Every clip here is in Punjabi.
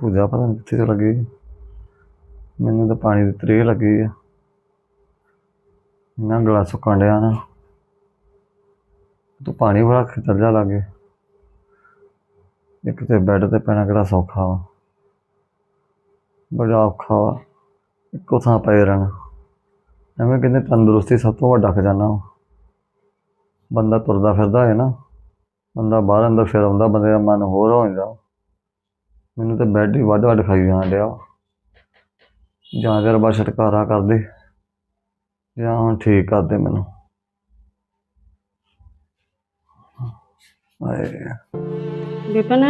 ਪੂਜਾ ਪਤਾ ਨਹੀਂ ਕਿੱਥੇ ਚਲ ਗਈ ਮੈਨੂੰ ਤਾਂ ਪਾਣੀ ਦੀ ਤ੍ਰੇਹ ਲੱਗੀ ਆ। ਨਾ ਗਲਾ ਸੁੱਕਣ ਡਿਆ ਨਾ। ਤੂੰ ਪਾਣੀ ਬੜਾ ਕੇ ਚੱਲ ਜਾ ਲਾਗੇ ਇੱਕ ਤੇ ਬੈੱਡ ਤੇ ਪੈਣਾ ਕਿਹੜਾ ਸੌਖਾ ਵਾ। ਬੜਾ ਔਖਾ ਵਾ। ਇੱਕੋ ਥਾਂ ਪਏ ਰਹਿਣਾ। ਐਵੇਂ ਕਹਿੰਦੇ ਤੰਦਰੁਸਤੀ ਸਭ ਤੋਂ ਵੱਡਾ ਖਜ਼ਾਨਾ ਬੰਦਾ ਤੁਰਦਾ ਫਿਰਦਾ ਹੈ ਨਾ। ਬੰਦਾ ਬਾਹਰ ਅੰਦਰ ਫਿਰ ਆਉਂਦਾ, ਬੰਦੇ ਦਾ ਮਨ ਹੋਰ ਹੋ ਜਾਂਦਾ। ਮੈਨੂੰ ਤਾਂ ਬੈੱਡ ਹੀ ਵੱਧ ਵੱਧ ਖਾਈ ਜਾਣ ਡਿਆ ਜਾਂ ਤੇ ਰੱਬਾ ਛਟਕਾਰਾ ਕਰ ਦੇ ਜਾਂ ਹੁਣ ਠੀਕ ਕਰ ਦੇ ਮੈਨੂੰ। ਆਏ ਵਿਪਨ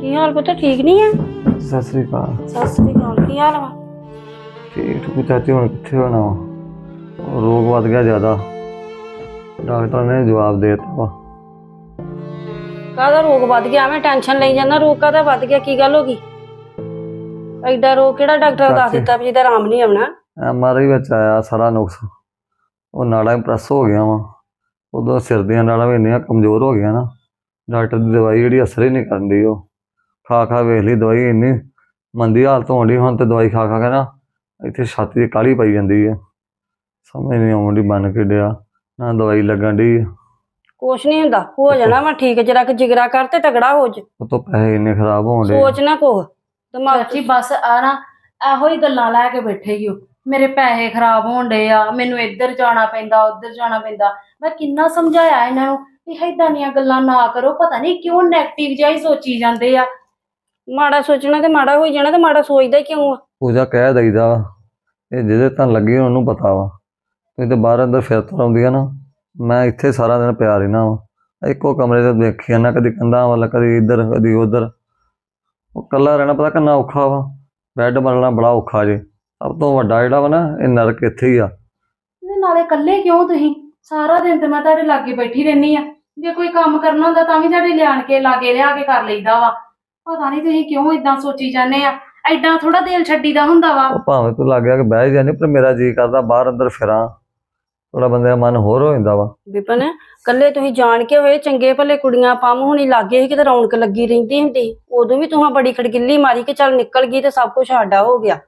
ਕੀ ਹਾਲ ਪੁੱਤ? ਠੀਕ ਨਹੀਂ ਆ? ਸਤਿ ਸ੍ਰੀ ਅਕਾਲ। ਸਤਿ ਸ੍ਰੀ ਅਕਾਲ ਕੀ ਹਾਲ ਵਾ? ਠੀਕ ਠੂਕ ਚਾਚੀ ਹੁਣ ਕਿੱਥੇ ਹੋਣਾ ਵਾ? ਉਹ ਰੋਗ ਵੱਧ ਗਿਆ ਜ਼ਿਆਦਾ। ਡਾਕਟਰ ਨੇ ਜਵਾਬ ਦੇ ਦਿੱਤਾ ਵਾ। ਕਾਹਦਾ ਰੋਗ ਵੱਧ ਗਿਆ? ਮੈਂ ਟੈਨਸ਼ਨ ਲਈ ਜਾਂਦਾ। ਰੋਗ ਕਾਹਦਾ ਵੱਧ ਗਿਆ? ਕੀ ਗੱਲ ਹੋ ਗਈ? ਐਡਾ ਰੋਗ ਕਿਹੜਾ ਡਾਕਟਰ ਦੱਸ। ਦਿੱਤਾ ਵੀ ਜਿਹਦਾ ਆਰਾਮ ਨਹੀਂ ਆਉਣਾ? ਐਮਆਰਆਈ ਵਿੱਚ ਆਇਆ ਸਾਰਾ ਨੁਕਸ। ਉਹ ਨਾੜਾਂ ਪ੍ਰੈਸ ਹੋ ਗਿਆ ਵਾ। ਉਦੋਂ ਸਿਰ ਦੀਆਂ ਨਾੜਾਂ ਵੀ ਇੰਨੀਆਂ ਕਮਜ਼ੋਰ ਹੋ ਗਈਆਂ ਨਾ। ਡਾਕਟਰ ਦੀ ਦਵਾਈ ਜਿਹੜੀ ਅਸਰ ਹੀ ਨਹੀਂ ਕਰਨ ਦੀ ਉਹ। ਖਾ ਖਾ ਵੇਖ ਲਈ ਦਵਾਈ ਇੰਨੀ ਮੰਦੀ ਹਾਲਤ ਹੋਣ ਡਈ। ਹੁਣ ਤੇ ਦਵਾਈ ਖਾ ਖਾ ਕੇ ਨਾ ਇੱਥੇ ਛਾਤੀ ਦੀ ਕਾਲੀ ਪਈ ਜਾਂਦੀ ਹੈ ਸਮਝ ਨਹੀਂ ਆਉਂਦੀ ਬਣ ਕੇ ਡਿਆ ਨਾ ਦਵਾਈ ਲੱਗਣ ਡਈ ਕੁਛ ਨਹੀਂ ਹੁੰਦਾ ਹੋ ਜਾਣਾ ਵਾ ਠੀਕ ਜਰਾ ਕਿ ਜਿਗਰਾ ਕਰ ਤੇ ਤਗੜਾ ਹੋ ਜਾ। ਉਹ ਤੋਂ ਪੈਸੇ ਇੰਨੇ ਖਰਾਬ ਹੋਣ ਡੇ ਸੋਚ ਨਾ ਕੁਛ। ਦਿਮਾਗ ਚਾਚੀ ਬਸ ਆ ਨਾ ਇਹੋ ਹੀ ਗੱਲਾਂ ਲੈ ਕੇ ਬੈਠੇ ਹੀ ਹੋ ਮੇਰੇ ਪੈਸੇ ਖਰਾਬ ਹੋਣ ਡੇ ਆ ਮੈਨੂੰ ਇੱਧਰ ਜਾਣਾ ਪੈਂਦਾ ਉੱਧਰ ਜਾਣਾ ਪੈਂਦਾ। ਮੈਂ ਕਿੰਨਾ ਸਮਝਾਇਆ ਇਹਨਾਂ ਨੂੰ ਵੀ ਏਦਾਂ ਦੀਆਂ ਗੱਲਾਂ ਨਾ ਕਰੋ ਪਤਾ ਨਹੀਂ ਕਿਉਂ 네ਗੇਟਿਵ ਜਿਹਾ ਹੀ ਸੋਚੀ ਜਾਂਦੇ ਆ। ਮਾੜਾ ਸੋਚਣਾ ਤੇ ਮਾੜਾ ਹੋਈ ਜਾਣਾ ਤੇ ਮਾੜਾ ਸੋਚਦਾ ਹੀ ਕਿਉਂ ਆ? ਪੂਜਾ ਕਹਿ ਦਈਦਾ ਵਾ, ਇਹ ਜਿਹਦੇ ਤਾਂ ਲੱਗੀ ਉਹਨੂੰ ਪਤਾ ਵਾ। ਤੁਸੀਂ ਤੇ ਬਾਹਰ ਅੰਦਰ ਫਿਰ ਤੁਰ ਆਉਂਦੀ ਆ ਨਾ। ਮੈਂ ਇੱਥੇ ਸਾਰਾ ਦਿਨ ਪਿਆ ਰਹਿਣਾ ਵਾ। ਇੱਕੋ ਕਮਰੇ 'ਚ ਦੇਖੀ ਨਾ ਕਦੀ ਕੰਧਾਂ ਵੱਲ ਕਦੀ ਇੱਧਰ ਕਦੀ ਉੱਧਰ। ਉਹ ਕੱਲਾ ਰਹਿਣਾ ਪਤਾ ਕਿੰਨਾ ਔਖਾ ਵਾ। ਬੈੱਡ ਬਣਨਾ ਬੜਾ ਔਖਾ ਜੇ। ਸਭ ਤੋਂ ਵੱਡਾ ਜਿਹੜਾ ਵਾ ਨਾ ਇਹ ਨਰਕ ਇੱਥੇ ਹੀ ਆ। ਤੇ ਨਾਲੇ ਇਕੱਲੇ ਕਿਉਂ ਤੁਸੀਂ? ਸਾਰਾ ਦਿਨ ਤੇ ਮੈਂ ਤੁਹਾਡੇ ਲਾਗੇ ਬੈਠੀ ਰਹਿਨੀ ਆ। ਜੇ ਕੋਈ ਕੰਮ ਕਰਨਾ ਹੁੰਦਾ ਤਾਂ ਵੀ ਤੁਹਾਡੇ ਲਿਆਣ ਕੇ ਲਾਗੇ ਲਿਆ ਕੇ ਕਰ ਲਈਦਾ ਵਾ। ਪਤਾ ਨਹੀਂ ਤੁਸੀਂ ਕਿਉਂ ਇਦਾਂ ਸੋਚੀ ਜਾਂਦੇ ਆ। ਐਡਾ ਥੋੜਾ ਦਿਲ ਛੱਡੀਦਾ ਹੁੰਦਾ ਵਾ। ਉਹ ਭਾਵੇਂ ਤੂੰ ਲੱਗ ਗਿਆ ਕਿ ਬਹਿ ਜਾਣੀ ਪਰ ਮੇਰਾ ਜੀ ਕਰਦਾ ਬਾਹਰ ਅੰਦਰ ਫਿਰਾਂ। ਥੋੜਾ ਬੰਦੇ ਦਾ ਮਨ ਹੋਰ ਹੋ ਜਾਂਦਾ ਵਾ। ਵਿਪਨ ਕੱਲੇ ਤੁਸੀਂ ਜਾਣ ਕੇ ਹੋਏ ਚੰਗੇ ਭਲੇ ਕੁੜੀਆਂ ਪੰਮ ਹੋਣੀ ਲੱਗੇ ਸੀ ਕਿਤੇ ਰੌਣਕ ਲੱਗੀ ਰਹਿੰਦੀ ਹੁੰਦੀ। ਉਦੋਂ ਵੀ ਤੂੰ ਬੜੀ ਖੜਗਿੱਲੀ ਮਾਰੀ ਕਿ ਚੱਲ ਨਿਕਲ ਗਈ ਤੇ ਸਭ ਕੁਝ ਸਾਡਾ ਹੋ ਗਿਆ।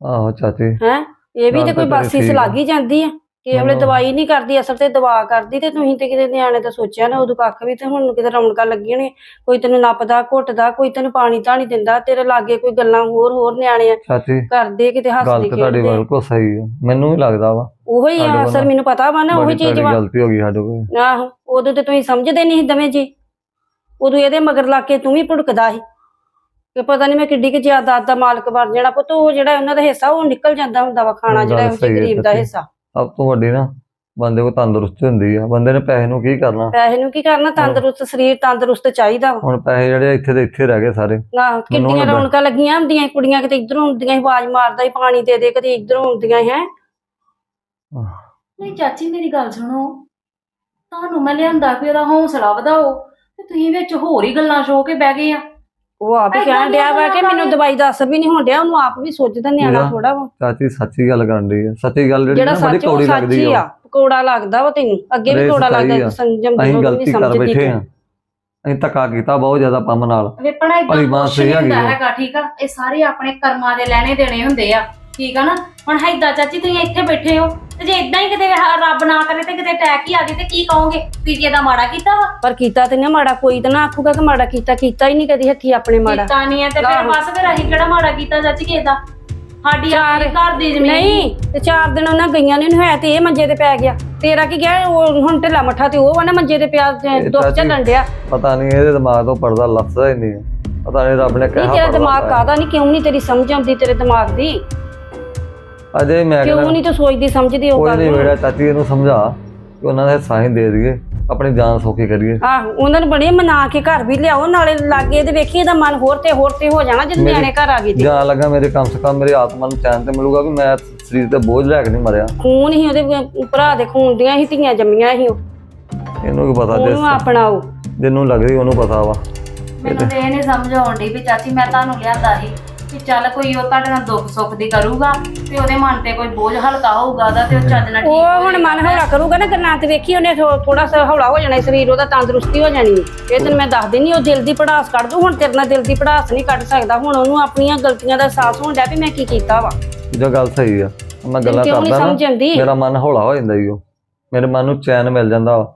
ਆਹੋ ਚਾਚੀ। ਹੈ? ਇਹ ਵੀ ਤੇ ਕੋਈ ਤੇਰੀ ਬਾਸੀ ਠੀਕ ਆ। ਲੱਗੀ ਜਾਂਦੀ ਆ। ਕਿ ਵੇਲੇ ਮੈਨੂੰ- ਦਵਾਈ ਨਹੀਂ ਕਰਦੀ ਅਸਲ ਤੇ ਦਵਾ ਕਰਦੀ ਤੇ ਤੁਸੀਂ ਤੇ ਕਿਤੇ ਨਿਆਣੇ ਤਾਂ ਸੋਚਿਆ ਨਾ ਉਦੋਂ ਕੱਖ ਵੀ ਤੇ ਹੁਣ ਕਿਤੇ ਰੌਣਕਾਂ ਲੱਗੀਆਂ ਨੇ। ਕੋਈ ਤੈਨੂੰ ਨੱਪਦਾ ਘੁੱਟਦਾ ਕੋਈ ਤੈਨੂੰ ਪਾਣੀ ਧਾਣੀ ਦਿੰਦਾ ਤੇਰੇ ਲਾਗੇ ਕੋਈ ਗੱਲਾਂ ਹੋਰ ਹੋਰ ਨਿਆਣੇ ਚਾਚੀ ਕਰਦੇ ਕਿਤੇ ਗੱਲ ਹੱਸਦੇ ਤੇ ਤੁਹਾਡੀ ਖੇਡਦੇ। ਬਿਲਕੁਲ ਸਹੀ ਹੈ ਮੈਨੂੰ ਵੀ ਲੱਗਦਾ ਵਾ। ਉਹੀ ਸਾਡੇ ਆ ਅਸਲ ਮੈਨੂੰ ਪਤਾ ਵਾ ਨਾ ਉਹੀ ਬੜੀ ਚੀਜ਼ ਤੁਹਾਡੀ ਵਾ। ਗਲਤੀ ਹੋ ਗਈ ਸਾਡੇ ਕੋਲ। ਆਹੋ ਉਦੋਂ ਤੇ ਤੁਸੀਂ ਸਮਝਦੇ ਨਹੀਂ ਸੀ ਦਵੇਂ ਜੀ। ਉਦੋਂ ਇਹਦੇ ਮਗਰ ਲੱਗ ਕੇ ਤੂੰ ਵੀ ਭੁੜਕਦਾ ਸੀ। ਕਿ ਪਤਾ ਨਹੀਂ ਮੈਂ ਕਿੱਡੀ ਕਿ ਜਾਇਦਾਦ ਦਾ ਮਾਲਕ ਬਣ ਜਾਣਾ ਪੁੱਤ ਉਹ ਜਿਹੜਾ ਉਹਨਾਂ ਦਾ ਹਿੱਸਾ ਉਹ ਨਿਕਲ ਜਾਂਦਾ ਹੁੰਦਾ ਵਾ ਖਾਣਾ ਜਿਹੜਾ ਇਹੋ ਜਿਹੇ ਸਹੀ ਹੈ ਗਰੀਬ ਦਾ। ਹਿੱਸਾ। ਸਭ ਤੋਂ ਵੱਡੀ ਨਾ ਬੰਦੇ ਕੋ ਤੰਦਰੁਸਤੀ ਹੁੰਦੀ ਆ। ਬੰਦੇ ਨੇ ਪੈਸੇ ਨੂੰ ਕੀ ਕਰਨਾ? ਪੈਸੇ ਨੂੰ ਕੀ ਕਰਨਾ? ਤੰਦਰੁਸਤ ਸਰੀਰ ਤੰਦਰੁਸਤ ਚਾਹੀਦਾ ਵਾ। ਹੁਣ ਪੈਸੇ ਜਿਹੜੇ ਇੱਥੇ ਦੇ ਇੱਥੇ ਰਹਿ ਗਏ ਸਾਰੇ। ਆਹੋ ਕਿੰਨੀਆਂ। ਰੌਣਕਾਂ ਲੱਗੀਆਂ ਹੁੰਦੀਆਂ ਸੀ, ਕੁੜੀਆਂ ਕਿਤੇ ਇਧਰੋਂ ਹੁੰਦੀਆਂ ਸੀ, ਆਵਾਜ਼ ਮਾਰਦਾ ਹੀ ਪਾਣੀ ਦੇ ਦੇ ਕਦੇ ਇਧਰੋਂ ਹੁੰਦੀਆਂ ਹੈ। ਨਹੀਂ ਚਾਚੀ ਮੇਰੀ ਗੱਲ ਸੁਣੋ। ਤੁਹਾਨੂੰ ਮੈਂ ਲਿਆਂਦਾ ਵੀ ਉਹਦਾ ਹੌਸਲਾ ਵਧਾਓ। ਤੇ ਤੁਸੀਂ ਵਿੱਚ ਹੋਰ ਹੀ ਗੱਲਾਂ ਸ਼ੋ ਕੇ ਬਹਿ ਗਏ ਆ। ਉਹ ਆਪ ਹੀ ਕਹਿਣ ਡਿਆ ਵਾ ਕਿ ਮੈਨੂੰ ਦਵਾਈ ਦਾ ਅਸਰ ਵੀ ਨਹੀਂ ਹੋਣ ਡਿਆ ਉਹਨੂੰ ਆਪ ਵੀ ਸੋਚਦਾ ਨਿਆਣਾ ਮੇਰਾ- ਥੋੜਾ ਵਾ। ਚਾਚੀ ਸੱਚੀ ਗੱਲ ਕਰਨ ਦੀ ਆ। ਸੱਚੀ ਗੱਲ ਜਿਹੜੀ ਜਿਹੜਾ ਨਾ ਬੜੀ ਸੱਚ ਉਹ ਕੌੜੀ ਸੱਚ ਲੱਗਦੀ ਹੀ ਆ। ਆ ਕੋੜਾ ਲੱਗਦਾ ਵਾ ਤੈਨੂੰ। ਅੱਗੇ ਵੀ ਕੋੜਾ ਲੱਗਦਾ ਆ। ਸੰਜਮ ਦੀ ਅਸੀਂ ਗਲਤੀ ਕਰ ਬੈਠੇ। ਆ। ਅਸੀਂ ਧੱਕਾ ਕੀਤਾ ਬਹੁਤ ਜ਼ਿਆਦਾ ਪੰਮ ਨਾਲ। ਵੇਪਣਾ ਇਦਾਂ ਭਲੀ ਕੁਛ ਸਹੀ ਨਹੀਂ ਹੈਗੀ ਹੁੰਦਾ ਆ। ਹੈਗਾ ਠੀਕ ਆ? ਇਹ ਸਾਰੇ ਆਪਣੇ ਕਰਮਾਂ ਦੇ ਲੈਣੇ ਦੇਣੇ ਹੁੰਦੇ ਆ। ਠੀਕ ਆ ਨਾ? ਹੁਣ ਹੈਦਾ ਚਾਚੀ ਤੁਸੀਂ ਇੱਥੇ ਬੈਠੇ ਹੋ। ਤੇ ਜੇ ਇਦਾਂ ਹੀ ਕਿਤੇ ਹ- ਰੱਬ ਨਾ ਕਰੇ ਤੇ ਕਿਤੇ ਅਟੈਕ ਹੀ ਆ ਗਏ ਤੇ ਕੀ ਕਹੋਗੇ? ਤੁਸੀਂ ਇਹਦਾ ਮਾੜਾ ਕੀਤਾ ਵਾ? ਪਰ ਕੀਤਾ ਤੇ ਨਾ ਮਾੜਾ ਕੋਈ ਤਾਂ ਨਾ ਆਖੂਗਾ ਕਿ ਮਾੜਾ ਕੀਤਾ ਕੀਤਾ ਹੀ ਨਹੀਂ ਕਦੀ ਹੱਥੀ ਆਪਣੇ ਮਾੜਾ। ਕੀਤਾ ਨਹੀਂ ਹੈ ਤੇ ਫਿਰ ਆਹੋ। ਬਸ ਫਿਰ ਅਸੀਂ ਕਿਹੜਾ ਮਾੜਾ ਕੀਤਾ ਚਾਚੀ ਕਿਸੇ ਦਾ? ਸਾਡੀ ਚਾਰ- ਆਪਣੇ ਘਰ ਦੀ ਜ਼ਮੀਨ ਨਹੀਂ ਤੇ ਚਾਰ ਦਿਨ ਉਹਨਾਂ ਗਈਆਂ ਨੇ ਹੋਇਆ ਤੇ ਇਹ ਮੰਜੇ ਤੇ ਪੈ ਗਿਆ। ਤੇਰਾ ਕੀ ਗਿਆ? ਉਹ ਹੁਣ ਢਿੱਲਾ ਮੱਠਾ ਤੇ ਉਹ ਵਾ ਨਾ ਮੰਜੇ ਤੇ ਪਿਆ ਤੇ ਇਹ ਦੁੱਖ ਚਾਚੀ- ਚੱਲਣ ਡਿਆ। ਪਤਾ ਨਹੀਂ ਇਹਦੇ ਦਿਮਾਗ ਤੋਂ ਪਰਦਾ ਲੱਥਦਾ ਹੀ ਨਹੀਂ। ਪਤਾ ਨਹੀਂ ਰੱਬ ਨੇ ਨਹੀਂ ਕਿਹਾ ਤੇਰਾ ਦਿਮਾਗ ਕਾਹਦਾ ਨਹੀਂ ਕਿਉਂ ਨਹੀਂ ਤੇਰੀ ਸਮਝ ਆਉਂਦੀ ਤੇਰੇ ਦਿਮਾਗ ਦੀ? ਅਜੇ ਮੈਂ ਕਿਉਂ ਨਹੀਂ ਤੂੰ ਸੋਚਦੀ ਸਮਝਦੀ ਉਹ ਕੋਈ ਗੱਲ ਨਹੀਂ ਨੂੰ? ਮੇਰਾ ਚਾਚੀ ਇਹਨੂੰ ਸਮਝਾ ਕਿ ਉਹਨਾਂ ਦੇ ਸਾਈਂ ਦੇ ਦਈਏ ਆਪਣੀ ਜਾਨ ਸੌਖੀ ਕਰੀਏ। ਆਹੋ ਉਹਨਾਂ ਨੂੰ ਬੜੇ ਮਨਾ ਕੇ ਘਰ ਵੀ ਲਿਆਓ ਨਾਲੇ ਲਾਗੇ ਇਹਦੇ ਵੇਖੀ ਇਹਦਾ ਮਨ ਹੋਰ ਤੇ ਹੋਰ ਤੇ ਹੋ ਜਾਣਾ ਜਦੋਂ ਨਿਆਣੇ ਘਰ ਆ ਗਏ ਤੇ। ਜਾਂ ਲੱਗਾ ਮੇਰੇ ਕਮ ਸੇ ਕਮ ਮੇਰੇ ਆਤਮਾ ਨੂੰ ਚੈਨ ਤੇ ਮਿਲੂਗਾ ਕਿ ਮੈਂ ਸਰੀਰ ਤੇ ਬੋਝ ਲੈ ਕੇ ਨਹੀਂ ਮਰਿਆ। ਖੂਨ ਹੀ ਉਹਦੇ ਭਰਾ ਦੇ ਖੂਨ ਦੀਆਂ ਹੀ ਧੀਆਂ ਜੰਮੀਆਂ ਸੀ ਉਹ। ਇਹਨੂੰ ਕੀ ਪਤਾ ਉਹਨੂੰ ਜਿਸ ਆਪਣਾਓ। ਜਿਹਨੂੰ ਲੱਗਦੀ ਉਹਨੂੰ ਪਤਾ ਵਾ। ਮੈਨੂੰ ਤੇ ਇਹ ਨਹੀਂ ਸਮਝ ਆਉਣ ਡਈ ਵੀ ਚਾਚੀ ਮੈਂ ਤੁਹਾਨੂੰ ਲਿਆਂਦਾ ਸੀ। ਕਿ ਚੱਲ ਕੋਈ ਉਹ ਤੁਹਾਡੇ ਨਾਲ ਦੁੱਖ ਸੁੱਖ ਦੀ ਕਰੂਗਾ ਤੇ ਉਹਦੇ ਮਨ ਤੇ ਕੋਈ ਬੋਝ ਹਲਕਾ ਹੋਊਗਾ ਉਹਦਾ ਤੇ ਉਹ ਚੱਜ ਨਾਲ ਠੀਕ ਉਹ ਹੁਣ ਮਨ। ਹੌਲਾ ਕਰੂਗਾ ਨਾ ਗੱਲਾਂ ਤੇ ਵੇਖੀ ਉਹਨੇ ਥੋੜਾ ਸਾ ਹੌਲਾ ਹੋ ਜਾਣਾ ਸਰੀਰ ਉਹਦਾ ਤੰਦਰੁਸਤੀ ਹੋ ਜਾਣੀ। ਇਹ ਤੈਨੂੰ ਮੈਂ ਦੱਸ ਦਿੰਨੀ ਉਹ ਦਿਲ ਦੀ ਪੜਾਸ ਕੱਢ ਦੂ ਹੁਣ ਤੇਰੇ ਨਾਲ ਦਿਲ ਦੀ ਪੜਾਸ ਨਹੀਂ ਕੱਢ ਸਕਦਾ। ਹੁਣ ਉਹਨੂੰ ਆਪਣੀਆਂ ਗਲਤੀਆਂ ਦਾ ਅਹਿਸਾਸ ਹੋਣ ਡਿਆ ਵੀ ਮੈਂ ਕੀ ਕੀਤਾ ਵਾ। ਜੋ ਗੱਲ ਸਹੀ ਆ ਮੈਂ ਗੱਲਾਂ ਕਿਉਂ ਕਰਦਾ ਸਮਝ ਨਾ ਆਉਂਦੀ? ਮੇਰਾ ਮਨ ਹੌਲਾ ਹੋ ਜਾਂਦਾ ਈ ਉਹ ਮੇਰੇ ਮਨ ਨੂੰ ਚੈਨ ਮਿਲ ਜਾਂਦਾ ਵਾ।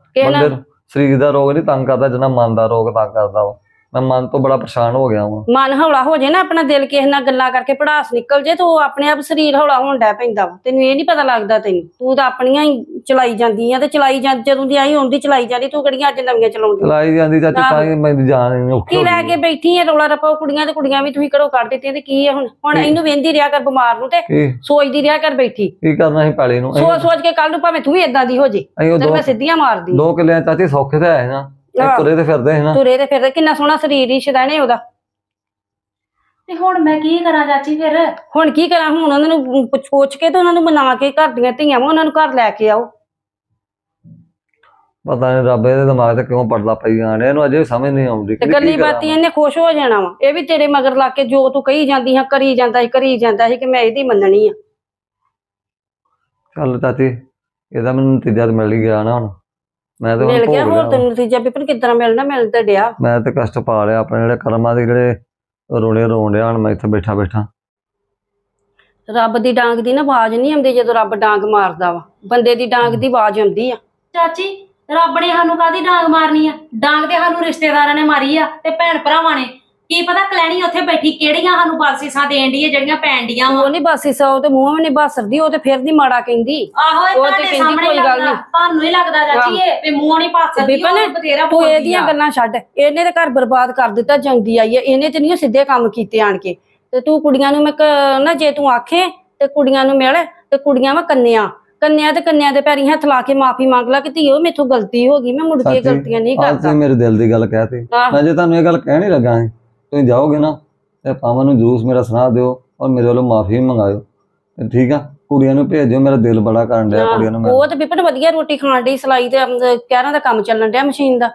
ਸਰੀਰ ਦਾ ਰੋਗ ਨਹੀਂ ਤੰਗ ਕਰਦਾ ਜਿੰਨਾ ਮਨ ਦਾ ਰੋਗ ਤੰਗ ਕਰਦਾ ਵਾ। ਮੈਂ ਮਨ ਤੋਂ ਬੜਾ ਪਰੇਸ਼ਾਨ ਹੋ ਗਿਆ ਵਾਂ। ਮਨ ਹੌਲਾ ਹੋ ਜੇ ਨਾ ਆਪਣਾ ਦਿਲ ਕਿਸੇ ਨਾਲ ਗੱਲਾਂ ਕਰਕੇ ਪੜਾਸ ਨਿਕਲ ਜੇ ਤਾਂ ਉਹ ਆਪਣੇ ਆਪ ਸਰੀਰ ਹੌਲਾ ਹੋਣ ਡੈ ਪੈਂਦਾ ਵਾ। ਤੈਨੂੰ ਇਹ ਨਹੀਂ ਪਤਾ ਲੱਗਦਾ ਤੈਨੂੰ। ਤੂੰ ਤਾਂ ਆਪਣੀਆਂ ਹੀ ਚਲਾਈ ਜਾਂਦੀ ਆ ਤੇ ਚਲਾਈ ਜਾਂ ਜਦੋਂ ਦੀ ਆਈ ਹੁੰਦੀ ਚਲਾਈ ਜਾਂਦੀ ਤੂੰ ਕਿਹੜੀਆਂ ਅੱਜ ਨਵੀਆਂ ਚਲਾਉਂਦੀ ਚਲਾਈ ਜਾਂਦੀ ਚਾਚੀ ਤਾਂ ਹੀ ਮੇਰੀ ਜਾਨ ਇੰਨੀ ਔਖੀ ਕੀ ਹੋ ਲੈ ਗਈ। ਕੇ ਬੈਠੀ ਐ ਰੌਲਾ ਰੱਪਾ ਉਹ ਕੁੜੀਆਂ ਤੇ ਕੁੜੀਆਂ ਵੀ ਤੁਸੀਂ ਘਰੋਂ ਕੱਢ ਦਿੱਤੀਆਂ ਤੇ ਕੀ ਹੈ ਹੁਣ? ਹੁਣ ਇਹਨੂੰ ਵੇਂਦੀ ਰਿਹਾ ਕਰ ਬਿਮਾਰ ਨੂੰ ਤੇ ਕੀ? ਸੋਚਦੀ ਰਿਹਾ ਕਰ ਬੈਠੀ। ਕੀ ਕਰਨਾ ਸੀ ਪੈਲੀ ਨੂੰ? ਸੋਚ ਸੋਚ ਕੇ ਕੱਲ ਨੂੰ ਭਾਵੇਂ ਤੂੰ ਵੀ ਇਦਾਂ ਦੀ ਹੋ ਜੇ ਅਸੀਂ ਉਹ ਤੈਨੂੰ ਦੋ ਮੈਂ ਸਿੱਧੀਆਂ ਮਾਰਦੀ। ਦੋ ਕਿੱਲਿਆਂ ਚਾਚੀ ਸੌਖੇ ਤੇ ਆਏ ਨਾ। ਇਹ ਤੁਰੇ ਤੇ ਫਿਰਦੇ ਸੀ ਨਾ। ਤੁਰੇ ਤੇ ਫਿਰਦੇ ਕਿੰਨਾ ਸੋਹਣਾ ਸਰੀਰ ਹੀ ਸ਼ਦਾਨੇ ਉਹਦਾ। ਤੇ ਹੁਣ ਮੈਂ ਕੀ ਕਰਾਂ ਚਾਚੀ ਫਿਰ? ਹੁਣ ਕੀ ਕਰਾਂ ਹੁਣ ਉਹਨਾਂ ਨੂੰ ਪੁੱਛ ਪੁੱਛ ਕੇ ਤੇ ਉਹਨਾਂ ਨੂੰ ਮਨਾ ਕੇ ਘਰ ਦੀਆਂ ਧੀਆਂ ਵਾ ਉਹਨਾਂ ਨੂੰ ਘਰ ਲੈ ਕੇ ਆਓ। ਪਤਾ ਨਹੀਂ ਰੱਬ ਇਹਦੇ ਦਿਮਾਗ ਤੇ ਕਿਉਂ ਪੜਦਾ ਪਈ ਜਾਣੇ ਇਹਨੂੰ ਅਜੇ ਵੀ ਸਮਝ ਨਹੀਂ ਆਉਂਦੀ ਤੇ ਕਿ ਗੱਲੀ ਬਾਤੀ ਇਹਨੇ ਖੁਸ਼ ਹੋ ਜਾਣਾ ਵਾ। ਇਹ ਵੀ ਤੇਰੇ ਮਗਰ ਲਾ ਕੇ ਜੋ ਤੂੰ ਕਹੀ ਜਾਂਦੀ ਹਾਂ ਕਰੀ ਜਾਂਦਾ ਸੀ ਕਰੀ ਜਾਂਦਾ ਸੀ ਕਿ ਮੈਂ ਇਹਦੀ ਮੰਨਣੀ ਆ। ਚੱਲ ਚਾਚੀ ਇਹਦਾ ਮੈਨੂੰ ਨਤੀਜਾ ਤਾਂ ਮਿਲ ਹੀ ਗਿਆ ਨਾ ਹੁਣ। ਮੈਂ ਤੇ ਮਿਲ ਗਿਆ ਹੋਰ ਤੈਨੂੰ ਨਤੀਜਾ ਪੇਪਰ ਕਿੱਦਾਂ ਮਿਲਣਾ ਮਿਲ ਤੇ ਡਿਆ। ਮੈਂ ਤੇ ਕਸ਼ਟ ਪਾ ਲਿਆ ਆਪਣੇ ਜਿਹੜੇ ਕਰਮਾਂ ਦੇ ਜਿਹੜੇ ਰੋਣੇ ਰੋਣ ਡਿਆ ਹੁਣ ਮੈਂ ਇੱਥੇ ਬੈਠਾ ਬੈਠਾ। ਰੱਬ ਦੀ ਡਾਂਗ ਦੀ ਨਾ ਆਵਾਜ਼ ਨਹੀਂ ਆਉਂਦੀ ਜਦੋਂ ਰੱਬ ਡਾਂਗ ਮਾਰਦਾ ਵਾ। ਬੰਦੇ ਦੀ ਡਾਂਗ ਦੀ ਆਵਾਜ਼ ਆਉਂਦੀ ਆ। ਚਾਚੀ ਰੱਬ ਨੇ ਸਾਨੂੰ ਕਾਦੀ ਡਾਂਗ ਮਾਰਨੀ ਆ? ਡਾਂਗ ਤੇ ਸਾਨੂੰ ਰਿਸ਼ਤੇਦਾਰਾਂ ਨੇ ਮਾਰੀ ਆ ਤੇ ਭੈਣ ਭਰਾਵਾਂ ਨੇ। ਕੀ ਪਤਾ ਕਲੈਣੀ ਉੱਥੇ ਬੈਠੀ ਕਿਹੜੀਆਂ ਸਾਨੂੰ ਬਾਸੀਸਾਂ ਦੇਣ ਦੀ ਜਿਹੜੀਆਂ ਪੈਣ ਡੀਆਂ ਵਾ। ਉਹ ਨਹੀਂ ਬਾਸੀ ਸੌ ਤੇ ਮੂੰਹ ਵੀ ਨਹੀਂ ਬਾਸਰਦੀ ਉਹ ਤੇ ਫਿਰ ਦੀ ਮਾੜਾ ਕਹਿੰਦੀ। ਆਹੋ ਇਹ ਉਹ ਤੇ ਤੁਹਾਡੇ ਕਹਿੰਦੀ ਸਾਹਮਣੇ ਕੋਈ ਗੱਲ ਲੱਗਦਾ। ਨੀ। ਤੁਹਾਨੂੰ ਹੀ ਲੱਗਦਾ ਚਾਚੀ ਇਹ ਵੀ ਮੂੰਹ ਨਹੀਂ ਪਾ ਸਕਦੀ ਬੀਬਨ, ਉਹ ਬਥੇਰਾ ਤੂੰ ਬੋਲਦੀ ਇਹਦੀਆਂ ਆ। ਗੱਲਾਂ ਛੱਡ। ਇਹਨੇ ਤੇ ਘਰ ਬਰਬਾਦ ਕਰ ਦਿੱਤਾ ਜਾਂਦੀ ਆਈ ਹੈ ਇਹਨੇ ਤੇ ਨਹੀਂ ਸਿੱਧੇ ਕੰਮ ਕੀਤੇ ਆਣ ਕੇ। ਤੇ ਤੂੰ ਕੁੜੀਆਂ ਨੂੰ ਮੈਂ ਕ- ਨਾ ਜੇ ਤੂੰ ਆਖੇ ਤੇ ਕੁੜੀਆਂ ਨੂੰ ਮਿਲ ਤੇ ਕੁੜੀਆਂ ਵਾ ਕੰਨਿਆ। ਕੰਨਿਆ ਤੇ ਕੰਨਿਆ ਦੇ ਪੈਰੀ ਹੱਥ ਲਾ ਕੇ ਮਾਫੀ ਮੰਗ ਲਾ ਕਿ ਧੀਓ ਮੇਥੋਂ ਗਲਤੀ ਹੋ ਗਈ। ਮੈਂ ਮੁੜ ਕੇ ਗਲਤੀਆਂ ਨਹੀਂ ਆਹ ਕਰਦਾ। ਤੁਸੀਂ ਮੇਰੇ ਦਿਲ ਦੀ ਗੱਲ ਕਹਿਤੀ। ਆਹ, ਮੈਂ ਜੇ ਤੁਹਾਨੂੰ ਇਹ ਗੱਲ ਕਹਿਣ ਲੱਗਾ ਸੀ ਤੁਸੀਂ ਜਾਓਗੇ ਨਾ ਤੇ ਪਾਵਾਂ ਨੂੰ ਜਰੂਰ ਮੇਰਾ ਸੁਣਾ ਦਿਓ ਔਰ ਮੇਰੇ ਵੱਲੋਂ ਮਾਫੀ ਮੰਗਾਇਓ। ਤੇ ਠੀਕ ਆ ਕੁੜੀਆਂ ਨੂੰ ਭੇਜਿਓ ਮੇਰਾ ਦਿਲ ਬੜਾ ਕਰਨ ਡਿਆ ਕੁੜੀਆਂ ਨੂੰ ਮੈਂ। ਉਹ ਤੇ ਵਧੀਆ ਰੋਟੀ ਖਾਣ ਦੀ ਸਲਾਈ ਤੇ ਕਹਿਰਾਂ ਦਾ ਕੰਮ ਚੱਲਣ ਡਿਆ ਮਸ਼ੀਨ ਦਾ।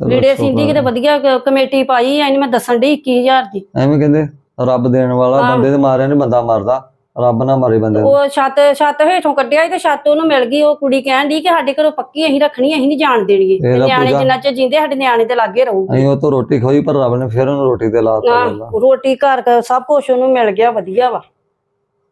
ਲੀੜੇ ਸਿੰਦੀ ਕਿਤੇ ਵਧੀਆ ਕਮੇਟੀ ਪਾਈ ਐ ਮੈਂ ਦੱਸਣ ਦੀ 21000 ਦੀ। ਐਵੇਂ ਕਹਿੰਦੇ ਰੱਬ ਦੇਣ ਵਾਲਾ। ਬੰਦੇ ਦੇ ਮਾਰਿਆ ਨਹੀਂ ਬੰਦਾ ਮਰਦਾ। ਰੱਬ ਨਾ ਮਾਰੇ ਬੰਦੇ ਨੂੰ। ਉਹ ਛੱਤ ਛੱਤ ਹੇਠੋਂ ਕੱਢਿਆ ਸੀ ਤੇ ਛੱਤ ਉਹਨੂੰ ਮਿਲ ਗਈ। ਉਹ ਕੁੜੀ ਕਹਿਣ ਦੀ ਕਿ ਸਾਡੇ ਘਰੋਂ ਪੱਕੀ ਅਸੀਂ ਰੱਖਣੀ ਅਸੀਂ ਨਹੀਂ ਜਾਣ ਦੇਣੀ ਤੇ ਤਾਂ ਨਿਆਣੇ ਪੂਜਾ- ਜਿੰਨਾ ਚਿਰ ਜਿੰਦੇ ਸਾਡੇ ਨਿਆਣੇ ਤੇ ਲਾਗੇ ਰਹੂਗੀ। ਅਸੀਂ ਉਹ ਤੋਂ ਰੋਟੀ ਖੋਈ ਪਰ ਰੱਬ ਨੇ ਫਿਰ ਉਹਨੂੰ ਰੋਟੀ ਤੇ ਲਾਤਾ ਬੰਦਾ। ਰੋਟੀ ਘਰ ਘਰ ਸਭ ਕੁਝ ਉਹਨੂੰ ਮਿਲ ਗਿਆ ਵਧੀਆ ਵਾ।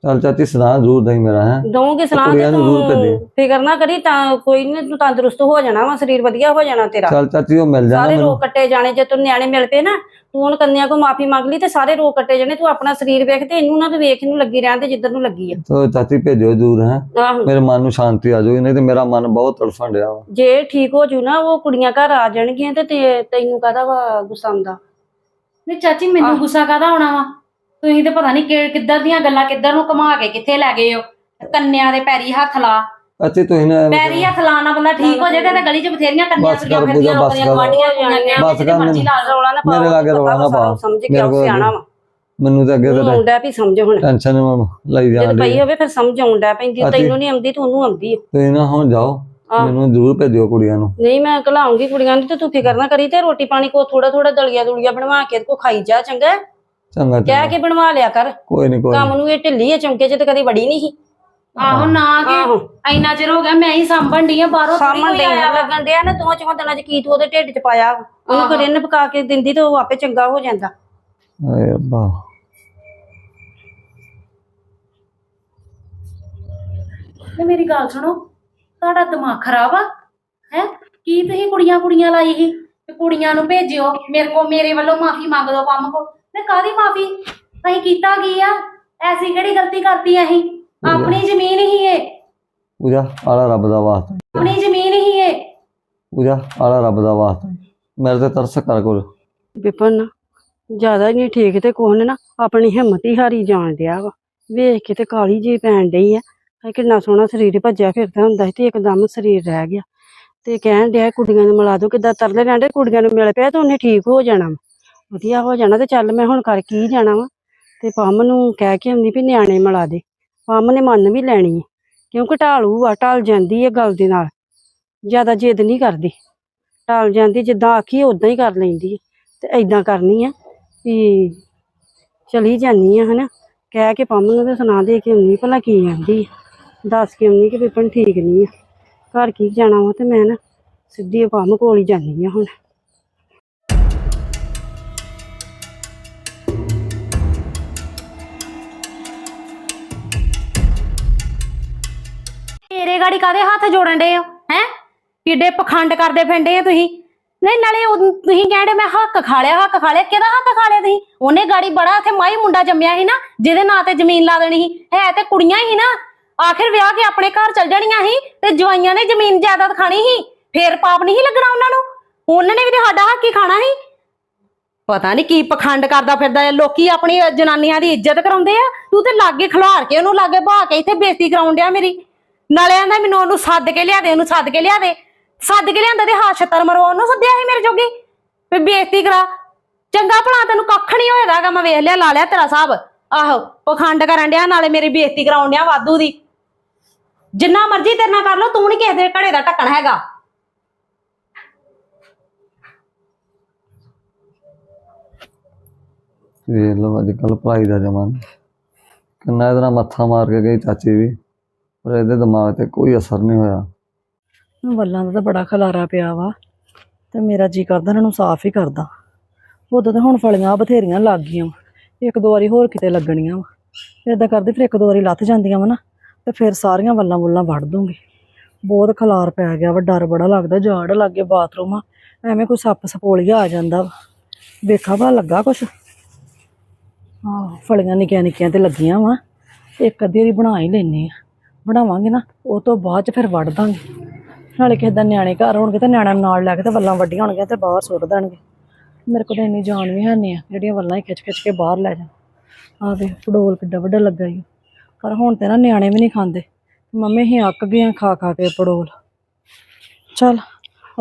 ਚੱਲ ਚਾਚੀ ਸੁਣਾ ਜ਼ਰੂਰ ਦਈ ਮੇਰਾ ਹੈ। ਦਊਂਗੀ ਸਲਾਹ ਤੇ ਕੁੜੀਆਂ ਨੂੰ ਜ਼ਰੂਰ ਤੂੰ ਭੇਜੀ। ਫਿਕਰ ਨਾ ਕਰੀ ਤਾਂ ਕੋਈ ਨਹੀਂ ਤੂੰ ਤੰਦਰੁਸਤ ਹੋ ਜਾਣਾ ਵਾ ਸਰੀਰ ਵਧੀਆ ਹੋ ਜਾਣਾ ਤੇਰਾ। ਚੱਲ ਚਾਚੀ ਉਹ ਮਿਲ ਜਾਣਾ ਸਾਰੇ ਮੈਨੂੰ। ਰੋਗ ਕੱਟੇ ਜਾਣੇ ਜੇ ਤੂੰ ਨਿਆਣੇ ਮਿਲ ਪਏ ਨਾ ਤੂੰ ਹੁਣ ਕੰਨਿਆਂ ਕੋ ਮਾਫੀ ਮੰਗ ਲਈ ਤੇ ਸਾਰੇ ਰੋਗ ਕੱਟੇ ਜਾਣੇ ਤੂੰ ਆਪਣਾ ਸਰੀਰ ਵੇਖ ਤੇ ਇਹਨੂੰ ਨਾ ਤੇ ਵੇਖ ਇਹਨੂੰ ਲੱਗੀ ਰਹਿਣ ਦੇ ਜਿੱਧਰ ਨੂੰ ਲੱਗੀ ਆ। ਤੋ ਚਾਚੀ ਭੇਜਿਓ ਜ਼ਰੂਰ ਹੈ। ਆਹੋ। ਮੇਰੇ ਮਨ ਨੂੰ ਸ਼ਾਂਤੀ ਆ ਜਾਊਗੀ ਨਹੀਂ ਤੇ ਮੇਰਾ ਮਨ ਬਹੁਤ ਤੜਫਣ ਡਿਆ ਵਾ। ਜੇ ਠੀਕ ਹੋ ਜੂ ਨਾ ਉਹ ਕੁੜੀਆਂ ਘਰ ਆ ਜਾਣਗੀਆਂ ਤੇ ਤੇ- ਤੈਨੂੰ ਕਾਹਦਾ ਵਾ ਗੁੱਸਾ ਆਉਂਦਾ? ਨਹੀਂ ਚਾਚੀ ਮੈਨੂੰ ਗੁੱਸਾ ਕਾਹਦਾ ਆਉਣਾ ਵਾ? ਤੁਸੀਂ ਤੇ ਪਤਾ ਨਹੀਂ ਕਿੱਧਰ ਦੀਆਂ ਗੱਲਾਂ ਕਿੱਧਰ ਨੂੰ ਘੁਮਾ ਕੇ ਕਿੱਥੇ ਲੈ ਗਏ ਹੋ? ਕੰਨਿਆਂ ਦੇ ਪੈਰੀ ਹੱਥ ਲਾ। ਚਾਚੀ ਤੁਸੀਂ ਨਾ ਪੈਰੀ ਹੱਥ ਲਾਣਾ ਬੰਦਾ ਠੀਕ ਹੋ ਜਾਏ ਤੇ ਗਲੀ 'ਚ ਬਥੇਰੀਆਂ ਕੰਨਿਆਂ ਬਸ ਕਰ ਫਿਰਦੀਆਂ ਬਸ ਲੋਕਾਂ ਕਰ। ਬਸ ਕਰ। ਨਾ ਮੇਰੇ ਲਾਗੇ ਰੌਲਾ ਨਾ ਪਾ। ਸਮਝ ਕੇ ਆਉ ਸਿਆਣਾ ਵਾ। ਮੈਨੂੰ ਤੇ ਅੱਗੇ ਤੇ ਮੁੰਡਾ ਵੀ ਸਮਝ ਹੁਣ। ਟੈਨਸ਼ਨ ਲਈ ਜਦ ਜਾਣ ਪਈ ਹੋਵੇ ਫਿਰ ਸਮਝ ਆਉਂਦਾ ਪੈਂਦੀ। ਤੈਨੂੰ ਨਹੀਂ ਆਉਂਦੀ ਤੇ ਉਹਨੂੰ ਆਉਂਦੀ। ਤੁਸੀਂ ਨਾ ਹੁਣ ਜਾਓ। ਮੈਨੂੰ ਜ਼ਰੂਰ ਭੇਜਿਓ ਕੁੜੀਆਂ ਨੂੰ। ਨਹੀਂ ਮੈਂ ਘਲਾਉਂਗੀ ਕੁੜੀਆਂ ਨੂੰ ਤੇ ਤੂੰ ਫਿਕਰ ਨਾ ਕਰੀ ਤੇ ਰੋਟੀ ਪਾਣੀ ਕੋ ਥੋੜਾ ਥੋੜਾ ਦਲੀਆ ਦੁਲੀਆ ਬਣਵਾ ਕੇ ਕੋ ਖਾਈ ਜਾ ਚੰਗਾ। ਚੰਗਾ ਕਹਿ ਕੇ ਬਣਵਾ ਲਿਆ ਕਰ। ਕੋਈ ਨਹੀਂ ਕੋਈ ਨੀ। ਕੰਮ ਨੂੰ। ਇਹ ਢਿੱਲੀ ਹੈ ਚੌਂਕੇ 'ਚ ਤੇ ਕਦੀ ਵੜੀ ਨਹੀਂ ਸੀ। ਆਹੋ ਨਾ ਆਹੋ। ਕਿ ਇੰਨਾ ਚਿਰ ਹੋ ਗਿਆ ਮੈਂ ਹੀ ਸਾਂਭਣ ਡਈ ਆ ਬਾਹਰੋਂ ਥੋੜੀ ਸਾਹਮਣ ਕੋਈ ਦੇ ਆਇਆ ਵਾ। ਲੱਗਣ ਡਿਆ ਨਾ ਤੂੰ ਚੋਂ ਦਿਨਾਂ 'ਚ ਕੀ ਤੂੰ ਉਹਦੇ ਢਿੱਡ 'ਚ ਪਾਇਆ ਵਾ। ਉਹਨੂੰ। ਫਿਰ ਇਹਨੇ ਪਕਾ ਕੇ ਦਿੰਦੀ ਤੇ ਉਹ ਆਪੇ ਚੰਗਾ ਹੋ ਜਾਂਦਾ। ਹਾਏ ਅੱਬਾ। ਤੇ ਮੇਰੀ ਗੱਲ ਸੁਣੋ ਤੁਹਾਡਾ ਦਿਮਾਗ ਖਰਾਬ ਆ? ਹੈ? ਕੀ ਤੁਸੀਂ ਕੁੜੀਆਂ ਕੁੜੀਆਂ ਲਾਈ ਸੀ? ਤੇ ਕੁੜੀਆਂ ਨੂੰ ਭੇਜਿਓ ਮੇਰੇ ਕੋ ਮੇਰੇ ਵੱਲੋਂ ਮਾਫੀ ਮੰਗ ਦਿਓ ਪੰਮ ਕੋ। ਮੈਂ ਕਾਦੀ ਮਾਫੀ? ਅਸੀਂ ਕੀਤਾ ਕੀ ਆ? ਐਸੀ ਕਿਹੜੀ ਗਲਤੀ ਕਰਤੀ ਅਸੀਂ? ਆਪਣੀ ਜ਼ਮੀਨ ਹੀ ਇਹ ਪੂਜਾ ਆਲਾ ਰੱਬ ਦਾ ਵਾਸਤਾ। ਆਪਣੀ ਜ਼ਮੀਨ ਹੀ ਇਹ ਪੂਜਾ ਆਲਾ ਰੱਬ ਦਾ ਵਾਸਤਾ। ਮੇਰੇ ਤੇ ਤਰਸ ਕਰ ਕੋਲ। ਵਿਪਨ ਜ਼ਿਆਦਾ ਹੀ ਨਹੀਂ ਠੀਕ ਤੇ ਕੋਹ ਨੇ ਨਾ ਆਪਣੀ ਹਿੰਮਤ ਹੀ ਹਾਰੀ ਜਾਣ ਡਿਆ ਵਾ। ਵੇਖ ਕੇ ਤੇ ਕਾਲੀ ਜੀ ਪੈਣ ਡਈ ਆ। ਹਾਏ ਕਿੰਨਾ ਸੋਹਣਾ ਸਰੀਰ ਭੱਜਿਆ ਫਿਰਦਾ ਹੁੰਦਾ ਸੀ ਤੇ ਇੱਕਦਮ ਸਰੀਰ ਰਹਿ ਗਿਆ। ਤੇ ਕਹਿਣ ਡਿਆ ਕੁੜੀਆਂ ਨੂੰ ਮਿਲਾ ਦੋ ਕਿੱਦਾਂ ਤਰਲੇ ਲੈਂਦੇ ਕੁੜੀਆਂ ਨੂੰ ਮਿਲ ਪਿਆ ਤੇ ਉਹਨੇ ਠੀਕ ਹੋ ਜਾਣਾ ਵਾ। ਵਧੀਆ ਹੋ ਜਾਣਾ ਤੇ ਚੱਲ ਮੈਂ ਹੁਣ ਕਰ ਕੀ ਜਾਣਾ ਵਾ? ਤੇ ਪੰਮ ਨੂੰ ਕਹਿ ਕੇ ਆਉਂਦੀ ਵੀ ਨਿਆਣੇ ਮਿਲਾ ਦੇ। ਪੰਮ ਨੇ ਮੰਨ ਵੀ ਲੈਣੀ ਹੈ ਕਿਉਂਕਿ ਢਾਲੂ ਆ, ਢਲ ਜਾਂਦੀ ਹੈ ਗੱਲ ਦੇ ਨਾਲ। ਜ਼ਿਆਦਾ ਜਿੱਦ ਨਹੀਂ ਕਰਦੀ। ਢਲ ਜਾਂਦੀ ਜਿੱਦਾਂ ਆਖੀ ਉਦਾਂ ਹੀ ਕਰ ਲੈਂਦੀ ਹੈ ਤੇ ਐਦਾਂ ਕਰਨੀ ਆ ਵੀ ਚਲੀ ਜਾਨੀ ਆ, ਹਨਾ। ਕਹਿ ਕੇ ਪੰਮ ਨੂੰ ਤੇ ਸੁਣਾ ਦੇ ਕੇ ਆਉਣੀ ਭਲਾ ਕੀ ਆਂਦੀ ਦੱਸ ਕੇ ਆਉਣੀ ਕਿ ਵਿਪਨ ਠੀਕ ਨਹੀਂ ਆ। ਘਰ ਕੀ ਜਾਣਾ ਵਾ ਤੇ ਮੈਂ ਨਾ ਸਿੱਧੀ ਪੰਮ ਕੋਲ ਹੀ ਜਾਨੀ ਆ ਹੁਣ। ਗਾੜੀ ਕਾਦੇ ਹੱਥ ਜੋੜਨ ਦੇ ਹੋ? ਹੈ? ਕਿੱਡੇ ਪਖੰਡ ਕਰਦੇ ਫਿਰਦੇ ਆ ਤੁਸੀਂ? ਨਹੀਂ, ਨਾਲੇ ਉਹ ਤੁਸੀਂ ਕਹਿੰਦੇ ਮੈਂ ਹੱਕ ਖਾ ਲਿਆ, ਹੱਕ ਖਾ ਲਿਆ। ਕਿਹਦਾ ਹੱਕ ਖਾ ਲਿਆ ਤੁਸੀਂ? ਉਹਨੇ ਗਾੜੀ ਬੜਾ ਇੱਥੇ ਮਾਈ ਮੁੰਡਾ ਜੰਮਿਆ ਸੀ ਨਾ, ਜਿਹਦੇ ਨਾਂ ਤੇ ਜ਼ਮੀਨ ਲਾ ਦੇਣੀ ਸੀ। ਹੈ ਤੇ ਕੁੜੀਆਂ ਹੀ ਨਾ। ਆਖਿਰ ਵਿਆਹ ਕੇ ਆਪਣੇ ਘਰ ਚਲ ਜਾਣੀਆਂ ਸੀ ਤੇ ਜਵਾਈਆਂ ਨੇ ਜ਼ਮੀਨ ਜਾਇਦਾਦ ਖਾਣੀ ਸੀ। ਫੇਰ ਪਾਪ ਨਹੀਂ ਸੀ ਲੱਗਣਾ ਉਹਨਾਂ ਨੂੰ? ਉਹਨਾਂ ਨੇ ਵੀ ਤੇ ਸਾਡਾ ਹੱਕ ਹੀ ਖਾਣਾ ਸੀ। ਪਤਾ ਨਹੀਂ ਕੀ ਪਖੰਡ ਕਰਦਾ ਫਿਰਦਾ ਹੈ ਲੋਕੀ ਆਪਣੀ ਜਨਾਨੀਆਂ ਦੀ ਇੱਜ਼ਤ ਕਰਾਉਂਦੇ ਆ। ਤੂੰ ਤੇ ਲਾਗੇ ਖਿਲਾਰ ਕੇ ਉਹਨੂੰ ਲਾਗੇ ਬਹਾ ਕੇ ਇੱਥੇ ਬੇਇੱਜ਼ਤੀ ਕਰਾਉਣ ਡਿਆ ਮੇਰੀ। ਨਾਲੇ ਆਂਦਾ ਮੈਨੂੰ ਉਹਨੂੰ ਸੱਦ ਕੇ ਲਿਆ ਦੇ, ਉਹਨੂੰ ਸੱਦ ਕੇ ਲਿਆ ਦੇ। ਸੱਦ ਕੇ ਲਿਆਂਦਾ ਤੇ ਹਾਂ ਛੱਤਰ ਮਰਵਾਉਣ ਨੂੰ ਸੱਦਿਆ ਸੀ ਮੇਰੇ ਜੋਗੀ। ਵੀ ਬੇਇੱਜ਼ਤੀ ਕਰਾ। ਚੰਗਾ ਭਲਾ ਤੈਨੂੰ ਕੱਖ ਨਹੀਂ ਹੋਏਦਾਗਾ ਮੈਂ ਵੇਖ ਲਿਆ, ਲਾ ਲਿਆ ਤੇਰਾ ਸਾਹਿਬ ਆਹੋ, ਪਖੰਡ ਕਰਨ ਡਿਆ, ਨਾਲੇ ਮੇਰੀ ਬੇਇੱਜ਼ਤੀ ਕਰਾਉਣ ਡਿਆ ਵਾਧੂ ਦੀ। ਜਿੰਨਾ ਮਰਜ਼ੀ ਤੇਰੇ ਨਾਲ ਕਰ ਲੋ ਤੂੰ ਨਹੀਂ ਕਿਸੇ ਦੇ ਘੜੇ ਦਾ ਢੱਕਣ ਹੈਗਾ। ਵੇਖ ਲਓ, ਅੱਜ ਕੱਲ ਪੜ੍ਹਾਈ ਦਾ ਜ਼ਮਾਨਾ। ਕਿੰਨਾ ਇਹਦੇ ਨਾਲ ਮੱਥਾ ਮਾਰ ਕੇ ਗਈ ਚਾਚੀ ਵੀ। ਪਰ ਇਹਦੇ ਦਿਮਾਗ ਤੇ ਕੋਈ ਅਸਰ ਨਹੀਂ ਹੋਇਆ। ਵੱਲਾਂ ਦਾ ਤਾਂ ਬੜਾ ਖਲਾਰਾ ਪਿਆ ਵਾ ਤੇ ਮੇਰਾ ਜੀ ਕਰਦਾ ਇਹਨਾਂ ਨੂੰ ਸਾਫ਼ ਹੀ ਕਰਦਾ। ਉਦੋਂ ਤਾਂ ਹੁਣ ਫਲੀਆਂ ਬਥੇਰੀਆਂ ਲੱਗ ਗਈਆਂ ਵਾ, ਇੱਕ ਦੋ ਵਾਰੀ ਹੋਰ ਕਿਤੇ ਲੱਗਣੀਆਂ ਵਾ। ਇਦਾਂ ਕਰਦੀ ਫਿਰ ਇੱਕ ਦੋ ਵਾਰੀ ਲੱਥ ਜਾਂਦੀਆਂ ਵਾ ਨਾ, ਤੇ ਫਿਰ ਸਾਰੀਆਂ ਵੱਲਾਂ ਬੁੱਲਾਂ ਵੱਢ ਦੂੰਗੀ। ਬਹੁਤ ਖਲਾਰ ਪੈ ਗਿਆ ਵਾ, ਡਰ ਬੜਾ ਲੱਗਦਾ, ਜਾੜ ਲੱਗੇ ਬਾਥਰੂਮ ਆ, ਐਵੇਂ ਕੋਈ ਸੱਪ ਸਪੋਲੀਆ ਆ ਜਾਂਦਾ ਵਾ। ਵੇਖਾ ਭਲਾ ਲੱਗਾ ਕੁਛ? ਹਾਂ ਫਲੀਆਂ ਨਿੱਕੀਆਂ ਨਿੱਕੀਆਂ ਤੇ ਲੱਗੀਆਂ ਵਾ। ਇੱਕ ਅੱਧੀ ਵਾਰੀ ਬਣਾ ਹੀ ਲੈਨੇ ਆ। ਬਣਾਵਾਂਗੇ ਨਾ, ਉਹ ਤੋਂ ਬਾਅਦ ਚ ਫਿਰ ਵੱਢ ਦਾਂਗੇ। ਨਾਲੇ ਕਿਸੇ ਦਾ ਨਿਆਣੇ ਘਰ ਹੋਣਗੇ ਤੇ ਨਿਆਣਿਆਂ ਨੂੰ ਨਾਲ ਲੈ ਕੇ ਤੇ ਵੱਲਾਂ ਵੱਡੀਆਂ ਹੋਣਗੀਆਂ ਤੇ ਬਾਹਰ ਸੁੱਟ ਦੇਣਗੇ। ਮੇਰੇ ਕੋਲ ਇੰਨੀ ਜਾਨ ਵੀ ਹੈ ਨਹੀਂ ਆ, ਜਿਹੜੀਆਂ ਵੱਲਾਂ ਹੀ ਖਿੱਚ ਖਿੱਚ ਕੇ ਬਾਹਰ ਲੈ ਜਾ ਆਵੇ ਵੇ ਪੜੋਲ ਕਿੱਡਾ ਵੱਡਾ ਲੱਗਾ ਈ। ਪਰ ਹੁਣ ਤੇ ਨਾ ਨਿਆਣੇ ਵੀ ਨਹੀਂ ਖਾਂਦੇ। ਮੰਮੀ ਹੀ ਅੱਕ ਗਏ ਖਾ ਖਾ ਕੇ ਪੜੋਲ। ਚਲ,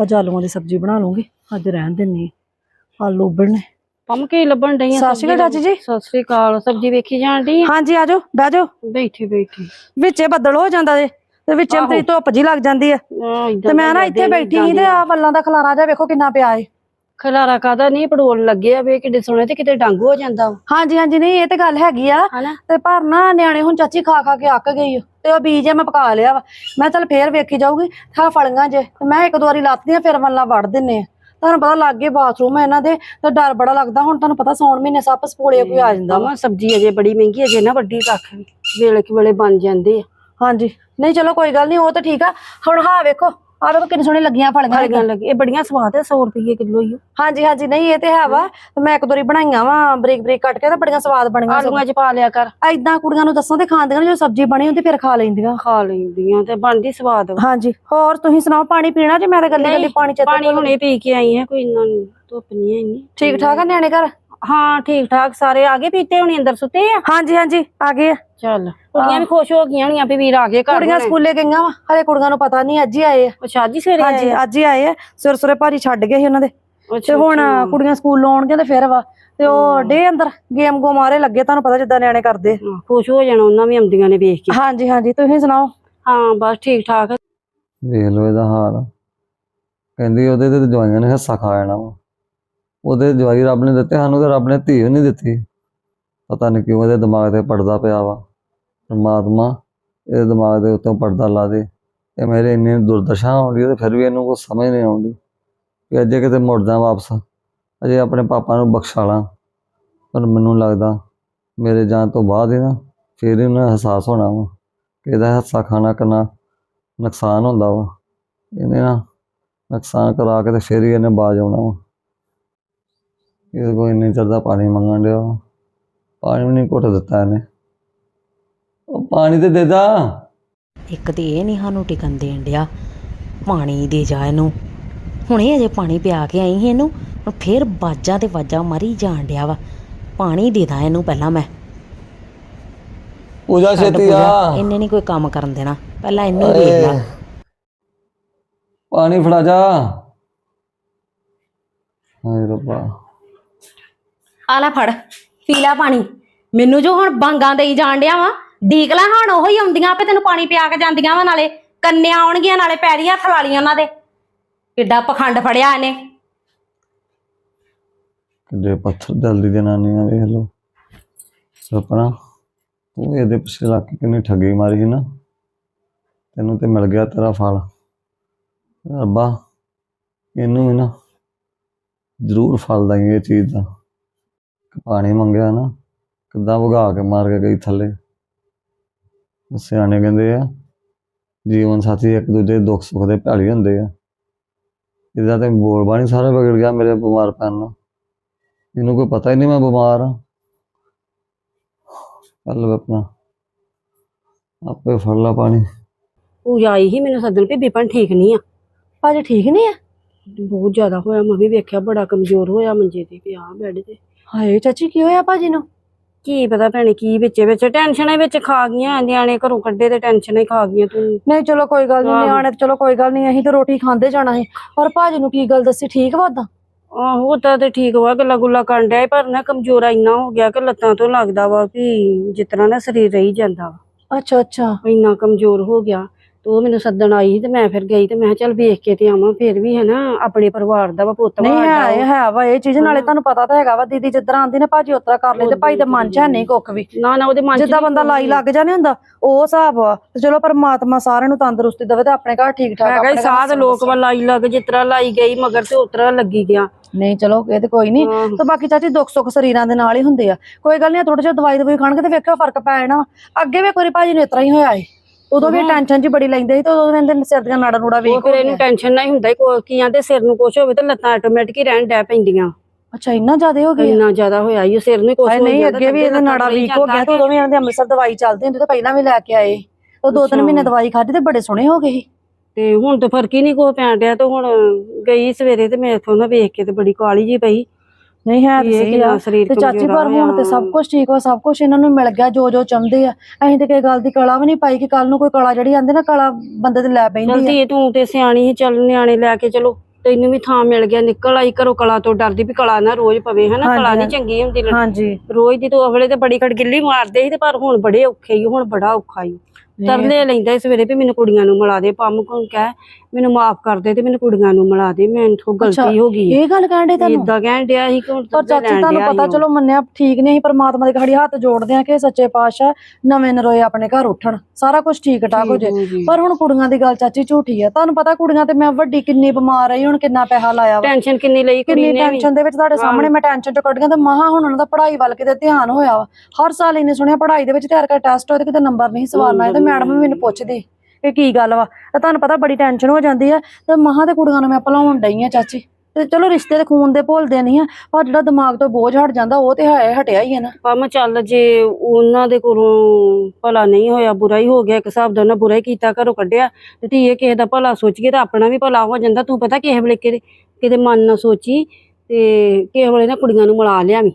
ਅੱਜ ਆਲੂਆਂ ਦੀ ਸਬਜ਼ੀ ਬਣਾ ਲੂੰਗੀ ਅੱਜ ਰਹਿਣ ਦਿੰਨੀ ਆਲੂ ਉਬਲਣੇ। ਪੰਮ ਕੀ ਲੱਭਣ ਡਈ ਆ ਸਤਿ ਸ਼੍ਰੀ ਅਕਾਲ ਚਾਚੀ ਜੀ। ਸਤਿ ਸ਼੍ਰੀ ਅਕਾਲ ਸਬਜ਼ੀ ਵੇਖੀ ਜਾਣ ਡਈ ਆ? ਹਾਂਜੀ ਆਜੋ ਬਹਿ ਜਾਓ। ਬੈਠੀ ਬੈਠੀ। ਵਿੱਚੇ ਬੱਦਲ ਹੋ ਜਾਂਦਾ ਜੇ ਤੇ ਵਿੱਚੇ ਆਹੋ। ਤੇਰੀ ਧੁੱਪ ਜੀ ਲੱਗ ਜਾਂਦੀ ਆ। ਤੇ ਮੈਂ ਨਾ ਇੱਥੇ ਬੈਠੀ ਸੀ ਤੇ ਆ। ਵੱਲਾਂ ਦਾ ਖਲਾਰਾ ਜਾ ਵੇਖੋ ਕਿੰਨਾ ਪਿਆ ਏ। ਖਲਾਰਾ ਕਾਦਾ ਨਹੀਂ ਪੜੋਲ ਲੱਗੇ ਆ ਵੇ ਕਿੱਡੇ ਸੋਹਣੇ ਤੇ ਕਿਤੇ ਡੰਗ ਹੋ ਜਾਂਦਾ ਵਾ, ਹਾਂਜੀ ਹਾਂਜੀ ਨਹੀਂ ਇਹ ਤੇ ਗੱਲ ਹੈਗੀ ਆ। ਹਨਾ? ਤੇ ਪਰ ਨਾ ਨਿਆਣੇ ਹੁਣ ਚਾਚੀ ਖਾ ਖਾ ਕੇ ਅੱਕ ਗਈ ਓ। ਤੇ ਉਹ ਬੀਜ ਆ ਮੈਂ ਪਕਾ ਲਿਆ ਵਾ। ਮੈਂ ਚੱਲ ਫੇਰ ਵੇਖੀ ਜਾਊਗੀ ਥਾ ਫਲੀਆਂ ਜੇ ਤੇ ਮੈਂ ਇੱਕ ਦੋ ਵਾਰੀ ਲੱਤਦੀਆਂ ਫਿਰ ਵੱਲਾਂ ਵੜ ਦਿੰਨੇ ਆ। ਤੁਹਾਨੂੰ ਪਤਾ ਲੱਗੇ ਬਾਥਰੂਮ ਆ ਇਹਨਾਂ ਦੇ ਤੇ ਡਰ ਬੜਾ ਲੱਗਦਾ। ਹੁਣ ਤੁਹਾਨੂੰ ਪਤਾ ਸੌਣ ਮਹੀਨੇ ਸੱਪ ਸਪੋਲੇ ਕੋਈ ਆ ਜਾਂਦਾ ਵਾ। ਸਬਜ਼ੀ ਅਜੇ ਬੜੀ ਮਹਿੰਗੀ ਅਜੇ ਨਾ ਵੱਡੀ ਕੱਖ ਵੇਲੇ ਕਿ ਵੇਲੇ ਬਣ ਜਾਂਦੇ ਆ। ਹਾਂਜੀ। ਨਹੀਂ ਚਲੋ ਕੋਈ ਗੱਲ ਨਹੀਂ ਉਹ ਤਾਂ ਠੀਕ ਆ। ਹੁਣ ਹਾਂ ਵੇਖੋ। ਆ ਵੇਖੋ ਕਿੰਨੀ ਸੋਹਣੀ ਲੱਗੀਆਂ ਫਲੀਆਂ ਫਲੀਆਂ ਲੱਗੀ ਇਹ ਬੜੀਆਂ ਸਵਾਦ ਆ 100 ਰੁਪਏ ਕਿਲੋ ਹੀ। ਹਾਂਜੀ ਹਾਂਜੀ ਨਹੀਂ ਇਹ ਤੇ ਹੈ ਵਾ। ਮੈਂ ਇੱਕ ਦੋ ਵਾਰੀ ਬਣਾਈਆਂ ਵਾ ਬਰੀਕ ਬਰੀਕ ਕੱਟ ਕੇ ਤਾਂ ਬੜੀਆਂ ਸਵਾਦ ਬਣੀਆਂ ਆਲੂਆਂ 'ਚ ਪਾ ਲਿਆ ਕਰ। ਐਦਾਂ ਕੁੜੀਆਂ ਨੂੰ ਦੱਸਾਂ ਤੇ ਖਾਂਦੀਆਂ ਨੇ ਜੋ ਸਬਜ਼ੀ ਬਣੀ ਹੁੰਦੀ ਫਿਰ ਖਾ ਲੈਂਦੀਆਂ। ਖਾ ਲੈਂਦੀਆਂ ਤੇ ਬਣਦੀ ਸਵਾਦ। ਹਾਂਜੀ ਹੋਰ ਤੁਸੀਂ ਸੁਣਾਓ ਪਾਣੀ ਪੀਣਾ ਜੇ ਮੈਂ ਤਾਂ ਗੱਲੀ ਗੱਲੀ ਪਾਣੀ ਚ ਪਾਣੀ ਹੁਣੇ ਪੀ ਕੇ ਆਈ ਆ ਕੋਈ ਇੰਨਾ ਨੀ, ਧੁੱਪ ਨਹੀਂ ਹੈ ਇੰਨੀ ਠੀਕ ਠਾਕ ਆ ਨਿਆਣੇ ਘਰ? ਹਾਂ ਠੀਕ ਠਾਕ ਸਾਰੇ ਆ ਗਏ ਪੀਤੇ ਹੁਣੀ ਅੰਦਰ ਸੁੱਤੇ ਆ? ਹਾਂਜੀ ਹਾਂਜੀ ਆ ਗਏ ਚੱਲ। ਕੁੜੀਆਂ ਵੀ ਖੁਸ਼ ਹੋ ਗਈਆਂ ਹੋਣੀਆਂ ਵੀ ਵੀਰ ਆ ਗਏ ਘਰ ਕੁੜੀਆਂ। ਸਕੂਲੇ ਗਈਆਂ ਵਾ ਹਲੇ ਕੁੜੀਆਂ ਨੂੰ ਪਤਾ ਨਹੀਂ ਅੱਜ ਹੀ ਆਏ ਆ। ਅੱਛਾ ਅੱਜ ਹੀ ਸਵੇਰੇ ਹਾਂਜੀ ਆਏ ਆ? ਅੱਜ ਹੀ ਆਏ ਆ ਸਿਰ ਸੁਰੇ ਭਾਰੀ ਛੱਡ ਗਏ ਸੀ ਉਹਨਾਂ ਦੇ। ਤੇ ਹੁਣ। ਕੁੜੀਆਂ ਸਕੂਲੋਂ ਆਉਣਗੀਆਂ ਤੇ ਫਿਰ ਵਾ ਤੇ ਉਹ ਡੇ ਅੰਦਰ ਗੇਮ ਗੋ ਮਾਰੇ ਲੱਗੇ ਤੁਹਾਨੂੰ ਪਤਾ ਜਿੱਦਾਂ ਨਿਆਣੇ ਕਰਦੇ। ਖੁਸ਼ ਹੋ ਜਾਣਾ ਉਹਨਾਂ ਵੀ ਆਉਂਦੀਆਂ ਨੇ ਵੇਖ ਕੇ। ਹਾਂਜੀ ਹਾਂਜੀ ਤੁਸੀਂ ਸੁਣਾਓ? ਹਾਂ ਬਸ ਠੀਕ ਠਾਕ ਵੇਖ ਲਓ ਇਹਦਾ ਹਾਲ। ਕਹਿੰਦੀ ਉਹਦੇ ਤੇ ਜਵਾਈਆਂ ਨੇ ਹਿੱਸਾ ਖਾ ਜਾਣਾ ਵਾ। ਉਹਦੇ ਜਵਾਈ ਰੱਬ ਨੇ ਦਿੱਤੇ ਸਾਨੂੰ ਤੇ ਰੱਬ ਨੇ ਧੀ ਨਹੀਂ ਦਿੱਤੀ। ਪਤਾ ਨਹੀਂ ਕਿਉਂ ਇਹਦੇ ਦਿਮਾਗ ਤੇ ਪੜਦਾ ਪਿਆ ਵਾ। ਪਰਮਾਤਮਾ ਇਹਦੇ ਦਿਮਾਗ ਦੇ ਉੱਤੋਂ ਪਰਦਾ ਲਾ ਦੇ। ਇਹ ਮੇਰੇ ਇੰਨੀ ਦੁਰਦਸ਼ਾ ਆਉਂਦੀ ਤੇ ਫਿਰ ਵੀ ਇਹਨੂੰ ਕੋਈ ਸਮਝ ਨਹੀਂ ਆਉਂਦੀ ਕਿ ਅੱਜੇ ਕਿਤੇ ਮੁੜ ਜਾ ਵਾਪਸ। ਅਜੇ ਆਪਣੇ ਪਾਪਾ ਨੂੰ ਬਖਸ਼ਾ ਲਾਂ। ਪਰ ਮੈਨੂੰ ਲੱਗਦਾ ਮੇਰੇ ਜਾਣ ਤੋਂ ਬਾਅਦ ਹੀ ਨਾ ਫਿਰ ਹੀ ਉਹਨੂੰ ਅਹਿਸਾਸ ਹੋਣਾ ਵਾ ਕਿ ਇਹਦਾ ਹਿੱਸਾ ਖਾਣਾ ਕਿੰਨਾ ਨੁਕਸਾਨ ਹੁੰਦਾ ਵਾ। ਇਹਨੇ ਨਾ ਨੁਕਸਾਨ ਕਰਾ ਕੇ ਤੇ ਫਿਰ ਹੀ ਇਹਨੇ ਬਾਜ ਆਉਣਾ ਵਾ। ਇਹ ਕੋਈ ਇੰਨੇ ਚਿਰ ਦਾ ਪਾਣੀ ਮੰਗਣ ਡਿਆ ਵਾ। ਪਾਣੀ ਵੀ ਨਹੀਂ ਘੁੱਟ ਦਿੱਤਾ ਇਹਨੇ। ਉਹ ਪਾਣੀ ਤੇ ਦੇ ਦਾ। ਇੱਕ ਤੇ ਇਹ ਨਹੀਂ ਸਾਨੂੰ ਟਿਕਣ ਦੇਣ ਡਿਆ ਪਾਣੀ ਦੇ ਜਾ ਇਹਨੂੰ। ਹੁਣੇ ਅਜੇ ਪਾਣੀ ਪਿਆ ਕੇ ਆਈ ਸੀ ਇਹਨੂੰ ਹੁਣ ਫੇਰ ਬਾਜਾਂ ਤੇ ਵਾਜਾਂ ਮਾਰੀ ਜਾਣ ਡਿਆ ਵਾ। ਪਾਣੀ ਦੇ ਦਾਂ ਇਹਨੂੰ ਪਹਿਲਾਂ ਮੈਂ। ਪੂਜਾ ਛੇਤੀ ਆ। ਇਹਨੇ ਨਹੀਂ ਕੋਈ ਕੰਮ ਕਰਨ ਦੇਣਾ ਪਹਿਲਾਂ ਇਹਨੂੰ ਓਏ, ਲਾ। ਪਾਣੀ ਫੜਾ ਜਾ। ਹਾਏ ਰੱਬਾ। ਆ ਲੈ ਫੜ ਪੀ ਲੈ ਪਾਣੀ। ਮੈਨੂੰ ਜੋ ਹੁਣ ਬਾਂਗਾਂ ਦੇਈ ਜਾਣ ਡਿਆ ਵਾ। ਡੀਕ ਹੁਣ ਉਹੀ ਆਉਂਦੀਆਂ ਆਪੇ ਤੈਨੂੰ ਪਾਣੀ ਪਿਆ ਕੇ ਜਾਂਦੀਆਂ ਵਾ ਨਾਲੇ, ਕੰਨਿਆਂ ਆਉਣਗੀਆਂ ਨਾਲੇ ਪੈਰੀ ਹੱਥ ਲਾ ਲੀਆਂ ਉਹਨਾਂ ਦੇ। ਕਿੱਡਾ ਪਖੰਡ ਫੜਿਆ ਇਹਨੇ। ਕਿੱਡੇ ਪੱਥਰ ਦਿਲ ਦੀ ਜਨਾਨੀਆਂ ਵੇਖ ਲਓ। ਸਪਨਾ, ਤੂੰ ਇਹਦੇ ਪਿੱਛੇ ਲੱਗ ਕੇ ਕਿੰਨੀ ਠੱਗੀ ਮਾਰੀ ਸੀ ਨਾ। ਤੈਨੂੰ ਤੇ ਮਿਲ ਗਿਆ ਤੇਰਾ ਫਲ। ਰੱਬਾ, ਇਹਨੂੰ ਵੀ ਨਾ ਜ਼ਰੂਰ ਫਲ ਦਈ ਇਹ ਚੀਜ਼ ਦਾ। ਪਾਣੀ ਮੰਗਿਆ ਨਾ, ਕਿੱਦਾਂ ਵਗਾ ਕੇ ਮਾਰ ਕੇ ਗਈ ਥੱਲੇ। ਸਿਆਣੇ ਕਹਿੰਦੇ ਆ ਜੀਵਨ ਸਾਥੀ ਇੱਕ ਦੂਜੇ ਦੇ ਦੁੱਖ ਸੁੱਖ ਦੇ ਭੈਲੀ ਹੁੰਦੇ ਆ। ਇਹਦਾ ਤੇ ਬੋਲ ਬਾਣੀ ਸਾਰਾ ਵਿਗੜ ਗਿਆ ਮੇਰੇ ਬਿਮਾਰ ਪੈਣ ਨਾਲ ਇਹਨੂੰ ਕੋਈ ਪਤਾ ਹੀ ਨਹੀਂ ਮੈਂ ਬਿਮਾਰ ਆ। ਕੱਲ ਆਪਣਾ ਆਪੇ ਫੜ ਲਾ ਪਾਣੀ। ਪੂਜਾ ਆਈ ਸੀ ਮੈਨੂੰ ਸੱਦਣ ਵੀ ਬਿਪਨ ਠੀਕ ਨਹੀਂ ਆ। ਭਾਜੀ ਠੀਕ ਨਹੀਂ ਆ? ਬਹੁਤ ਜ਼ਿਆਦਾ ਹੋਇਆ ਮੈਂ ਵੀ ਵੇਖਿਆ ਬੜਾ ਕਮਜ਼ੋਰ ਹੋਇਆ ਮੰਜੇ ਤੇ ਪਿਆ ਬੈੱਡ ਤੇ। ਹਾਏ ਚਾਚੀ ਕੀ ਹੋਇਆ ਭਾਜੀ ਨੂੰ? ਕੀ ਪਤਾ ਭੈਣੇ ਕੀ ਵਿੱਚ ਵਿੱਚ ਟੈਨਸ਼ਨਾਂ ਵਿੱਚ ਖਾ ਗਈਆਂ ਨਿਆਣੇ ਘਰੋਂ ਕੱਢੇ ਤੇ ਟੈਨਸ਼ਨਾਂ ਹੀ ਖਾ ਗਈਆਂ ਤੂੰ। ਨਹੀਂ ਚਲੋ ਕੋਈ ਗੱਲ ਨਹੀਂ। ਨਿਆਣੇ ਤੇ ਚਲੋ ਕੋਈ ਗੱਲ ਨਹੀਂ ਅਸੀਂ ਤਾਂ ਰੋਟੀ ਖਾਂਦੇ ਜਾਣਾ ਸੀ। ਪਰ ਭਾਜੀ ਨੂੰ ਕੀ ਗੱਲ ਦੱਸੀ ਠੀਕ ਵਾਦਾ ਆਹੋ ਤਾਂ ਤੇ ਠੀਕ ਵਾ ਗੱਲਾਂ ਗੁੱਲਾ ਕਰਨ ਡਿਆ ਪਰ ਨਾ ਕਮਜ਼ੋਰਾ ਇੰਨਾ ਹੋ ਗਿਆ ਕਿ ਲੱਤਾਂ ਤੋਂ ਲੱਗਦਾ ਵਾ ਵੀ ਜਿਸ ਤਰ੍ਹਾਂ ਨਾ ਸਰੀਰ ਰਹੀ ਜਾਂਦਾ ਵਾ। ਅੱਛਾ ਅੱਛਾ। ਇੰਨਾ ਕਮਜ਼ੋਰ ਹੋ ਗਿਆ। ਤੇ ਉਹ ਮੈਨੂੰ ਸੱਦਣ ਆਈ ਸੀ ਤੇ ਮੈਂ ਫਿਰ ਗਈ ਤੇ ਮੈਂ ਕਿਹਾ ਚੱਲ ਵੇਖ ਕੇ ਤੇ ਆਵਾਂ ਫਿਰ ਵੀ ਹੈ ਨਾ ਆਪਣੇ ਪਰਿਵਾਰ ਦਾ ਵਾ ਪੁੱਤ ਵਾ ਨਹੀਂ ਸਾਡਾ ਹੈ। ਹੈ ਵਾ ਇਹ ਚੀਜ਼ ਨਾਲੇ। ਤੁਹਾਨੂੰ ਪਤਾ ਤਾਂ ਹੈਗਾ ਵਾ ਦੀਦੀ ਜਿੱਦਾਂ ਆਂਦੀ ਨੇ ਭਾਜੀ ਉਤਰਾ ਕਰ ਤੇ ਭਾਈ ਦੇ ਮਨ ਚ ਹੈ ਨਹੀਂ ਕੁੱਖ ਵੀ ਨਾ ਨਾ ਉਹਦੇ ਮਨ ਚ ਜਿੱਦਾਂ ਬੰਦਾ ਲਾਈ ਲੱਗ ਜਾਣੇ ਹੁੰਦਾ ਉਹ ਹਿਸਾਬ ਵਾ ਤੇ ਚਲੋ ਪਰਮਾਤਮਾ ਸਾਰਿਆਂ ਨੂੰ ਤੰਦਰੁਸਤੀ ਦੇਵੇ ਤੇ ਆਪਣੇ ਘਰ ਠੀਕ ਠਾਕ ਹੈਗਾ ਆਪਣੇ ਹੀ ਘਰ ਸਾਹ ਤੇ ਲੋਕ ਵਾ ਲਾਈ ਲੱਗ ਜਿਸ ਤਰ੍ਹਾਂ ਲਾਈ ਗਈ ਮਗਰ ਤੇ ਉਤਰਾ ਲੱਗੀ ਗਿਆ ਨਹੀਂ ਚਲੋ ਇਹ ਤੇ ਕੋਈ ਨਹੀਂ। ਤੇ ਬਾਕੀ ਚਾਚੀ ਦੁੱਖ ਸੁੱਖ ਸਰੀਰਾਂ ਦੇ ਨਾਲ ਹੀ ਹੁੰਦੇ ਆ ਕੋਈ ਗੱਲ ਨਹੀਂ ਥੋੜਾ ਜਿਹਾ ਦਵਾਈ ਦਵਾਈ ਖਾਣਗੇ ਤੇ ਵੇਖਿਓ ਫ਼ਰਕ ਪੈ ਜਾਣਾ ਵਾ। ਅੱਗੇ ਵੀ ਇੱਕ ਵਾਰੀ ਭਾਜੀ ਨੂੰ ਇਤਰਾ ਹੀ ਹੋਇਆ ਏ ਉਦੋਂ ਵੀ। ਟੈਨਸ਼ਨ ਜੀ ਬੜੀ ਲੈਂਦੇ ਸੀ ਤੇ ਉਦੋਂ ਕਹਿੰਦੇ ਸਿਰ ਦੀਆਂ ਨਾੜਾਂ ਨੂੜਾ ਉਹ ਵੇਖ ਫਿਰ ਇਹਨੂੰ ਟੈਨਸ਼ਨ ਨਾ ਹੀ ਹੁੰਦਾ ਕੋਈ ਕੀ ਆਂਦੇ ਸਿਰ ਨੂੰ ਕੁਛ ਹੋਵੇ ਤੇ ਲੱਤਾਂ ਆਟੋਮੈਟਿਕ ਹੀ ਰਹਿਣ ਡੈ ਪੈਂਦੀਆਂ। ਅੱਛਾ ਇੰਨਾ ਜ਼ਿਆਦਾ ਹੋ ਗਿਆ? ਇੰਨਾ ਜ਼ਿਆਦਾ ਹੋਇਆ ਈ ਉਹ ਸਿਰ ਨੂੰ ਹੀ ਕੁਛ ਹਾਏ ਹੋ ਨਹੀਂ ਤੇ ਅੱਗੇ ਵੀ ਇਹਦੇ ਨਾੜਾ ਤੋਂ ਵੀਕ ਹੋ ਗਿਆ ਤੇ ਉਦੋਂ ਵੀ ਇਹਨਾਂ ਦੇ ਅੰਮ੍ਰਿਤਸਰ ਦਵਾਈ ਚੱਲਦੀ ਹੁੰਦੀ ਤੇ ਪਹਿਲਾਂ ਵੀ ਲੈ ਕੇ ਆਏ। ਉਹ ਦੋ ਤਿੰਨ ਅੱਛਾ। ਮਹੀਨੇ ਦਵਾਈ ਖਾਧੀ ਤੇ ਬੜੇ ਸੋਹਣੇ ਹੋ ਗਏ ਸੀ। ਤੇ ਹੁਣ ਤਾਂ ਫ਼ਰਕ ਹੀ ਨਹੀਂ ਕੋ ਪੈਣ ਡਿਆ ਤੇ ਹੁਣ ਗਈ ਸਵੇਰੇ ਤੇ ਮੈਂ ਇਥੋਂ ਨਾ ਵੇਖ ਕੇ ਤੇ ਬੜੀ ਕਾਲੀ ਜੀ ਪਈ। ਨਹੀਂ ਹੈ ਤੇ ਸਹੀ ਆ। ਸਰੀਰ ਤੇ ਚਾਚੀ ਪਰ ਹੁਣ ਤੇ। ਸਭ ਕੁਝ ਠੀਕ ਵਾ ਸਭ ਕੁਝ ਇਹਨਾਂ ਨੂੰ ਮਿਲ ਗਿਆ ਜੋ ਜੋ ਚਾਹੁੰਦੇ ਆ। ਅਸੀਂ ਤੇ ਕਿਸੇ ਗੱਲ ਦੀ ਕਲਾ ਵੀ ਨਹੀਂ ਪਾਈ ਕਿ ਕੱਲ ਨੂੰ ਕੋਈ ਕਲਾ ਜਿਹੜੀ ਆਂਦੇ ਨਾ ਕਲਾ ਬੰਦੇ ਤੇ ਲੈ ਪੈਂਦੀ ਆ। ਚਲਦੀ ਤੂੰ ਤੇ ਸਿਆਣੀ ਸੀ ਚੱਲ ਨਿਆਣੇ ਲੈ ਕੇ ਚਲੋ। ਤੈਨੂੰ ਵੀ ਥਾਂ ਮਿਲ ਗਿਆ ਨਿਕਲ ਆਈ ਘਰੋਂ ਕਲਾ ਤੋਂ ਡਰਦੀ ਵੀ ਕਲਾ ਨਾ ਰੋਜ਼ ਪਵੇ ਹਨਾ? ਕਲਾ ਨਹੀਂ। ਚੰਗੀ ਹੁੰਦੀ ਹਾਂਜੀ। ਰੋਜ਼ ਦੀ ਤੂੰ ਅਵਲੇ ਤੇ ਬੜੀ ਖੜਗਿੱਲੀ ਮਾਰਦੇ ਸੀ ਤੇ ਪਰ ਹੁਣ ਬੜੇ ਔਖੇ ਹੀ ਹੁਣ ਬੜਾ ਔਖਾ ਹੀ ਤਰਲੇ ਲੈਂਦਾ ਸੀ ਸਵੇਰੇ ਵੀ ਮੈਨੂੰ ਕੁੜੀਆਂ ਨੂੰ ਮਿਲਾ ਦੇ ਪੰਮ ਕੋਲ ਕਹਿ ਮੈਨੂੰ ਮਾਫ ਕਰ ਦੇ ਤੇ ਮੈਨੂੰ ਕੁੜੀਆਂ ਨੂੰ ਮਿਲਾ ਦੇ ਮੈਥੋਂ ਅੱਛਾ, ਗਲਤੀ ਹੋ ਗਈ। ਇਹ ਗੱਲ ਕਹਿਣ ਦੇ ਤੁਹਾਨੂੰ ਇਦਾਂ ਕਹਿਣ ਡਿਆ ਸੀ ਕਿ ਪਰ ਚਾਚੀ ਤੁਹਾਨੂੰ ਪਤਾ ਚਲੋ ਮੰਨਿਆ ਠੀਕ ਨਹੀਂ ਪਰਮਾਤਮਾ ਦੇ ਘੜੀ ਹੱਥ ਜੋੜਦੇ ਆ ਕਿ ਸੱਚੇ ਪਾਤਸ਼ਾਹ ਨਵੇਂ ਨਰੋਏ ਆਪਣੇ ਘਰ ਉੱਠਣ ਸਾਰਾ ਕੁਝ ਠੀਕ ਠਾਕ ਹੋ ਜੇ। ਪਰ ਹੁਣ ਕੁੜੀਆਂ ਦੀ ਗੱਲ ਚਾਚੀ ਝੂਠੀ ਆ। ਤੁਹਾਨੂੰ ਪਤਾ ਕੁੜੀਆਂ ਤੇ ਮੈਂ ਵੱਡੀ ਕਿੰਨੀ ਬਿਮਾਰ ਰਹੀ ਹੁਣ ਕਿੰਨਾ ਪੈਸਾ ਲਾਇਆ ਟੈਨਸ਼ਨ ਕਿੰਨੀ ਲਈ ਕੁੜੀ ਨੇ ਟੈਨਸ਼ਨ ਦੇ ਵਿੱਚ ਤੁਹਾਡੇ ਸਾਹਮਣੇ ਮੈਂ ਟੈਨਸ਼ਨ ਚ ਕੱਢੀਆਂ ਤੇ ਮਹਾ ਹੁਣ ਉਹਨਾਂ ਦਾ ਪੜ੍ਹਾਈ ਵੱਲ ਕਿਤੇ ਧਿਆਨ ਹੋਇਆ ਹਰ ਸਾਲ ਇਹਨੇ ਸੁਣਿਆ ਪੜ੍ਹਾਈ ਦੇ ਵਿੱਚ ਤਿਆਰ ਕਰ ਟੈਸਟ ਹੋਏ ਤੇ ਕਿਤੇ ਨੰਬਰ ਨਹੀਂ ਸਵਾਰਨਾ ਤੇ ਮੈਡਮ ਵੀ ਮੈਨੂੰ ਪੁੱਛਦੀ ਕਿ ਕੀ ਗੱਲ ਵਾ? ਤੇ ਤੁਹਾਨੂੰ ਪਤਾ ਬੜੀ ਟੈਨਸ਼ਨ ਹੋ ਜਾਂਦੀ ਆ। ਤੇ ਮਹਾ ਤੇ ਕੁੜੀਆਂ ਨੂੰ ਮੈਂ ਭੁਲਾਉਣ ਡਈ ਆ, ਚਾਚੀ। ਤੇ ਚਲੋ ਰਿਸ਼ਤੇ ਦੇ ਖੂਨ ਦੇ ਭੁੱਲਦੇ ਨਹੀਂ ਆ, ਪਰ ਜਿਹੜਾ ਦਿਮਾਗ ਤੋਂ ਬੋਝ ਹਟ ਜਾਂਦਾ, ਉਹ ਤੇ ਹੈ, ਹਟਿਆ ਹੀ ਆ ਨਾ। ਪੰਮ ਚੱਲ ਜੇ ਉਹਨਾਂ ਦੇ ਕੋਲੋਂ ਭਲਾ ਨਹੀਂ ਹੋਇਆ, ਬੁਰਾ ਹੀ ਹੋ ਗਿਆ, ਇੱਕ ਹਿਸਾਬ ਦਾ ਉਹਨਾਂ ਬੁਰਾ ਹੀ ਕੀਤਾ, ਘਰੋਂ ਕੱਢਿਆ। ਤੇ ਧੀਏ ਕਿਸੇ ਦਾ ਭਲਾ ਸੋਚੀਏ ਤਾਂ ਆਪਣਾ ਵੀ ਭਲਾ ਹੋ ਜਾਂਦਾ, ਤੂੰ ਪਤਾ ਕਿਸੇ ਵੇਲੇ ਕਿਤੇ ਕਿਤੇ ਮਨ ਨਾ ਸੋਚੀ ਤੇ ਕਿਸੇ ਵੇਲੇ ਨਾ ਕੁੜੀਆਂ ਨੂੰ ਮਿਲਾ ਲਿਆਵੀਂ।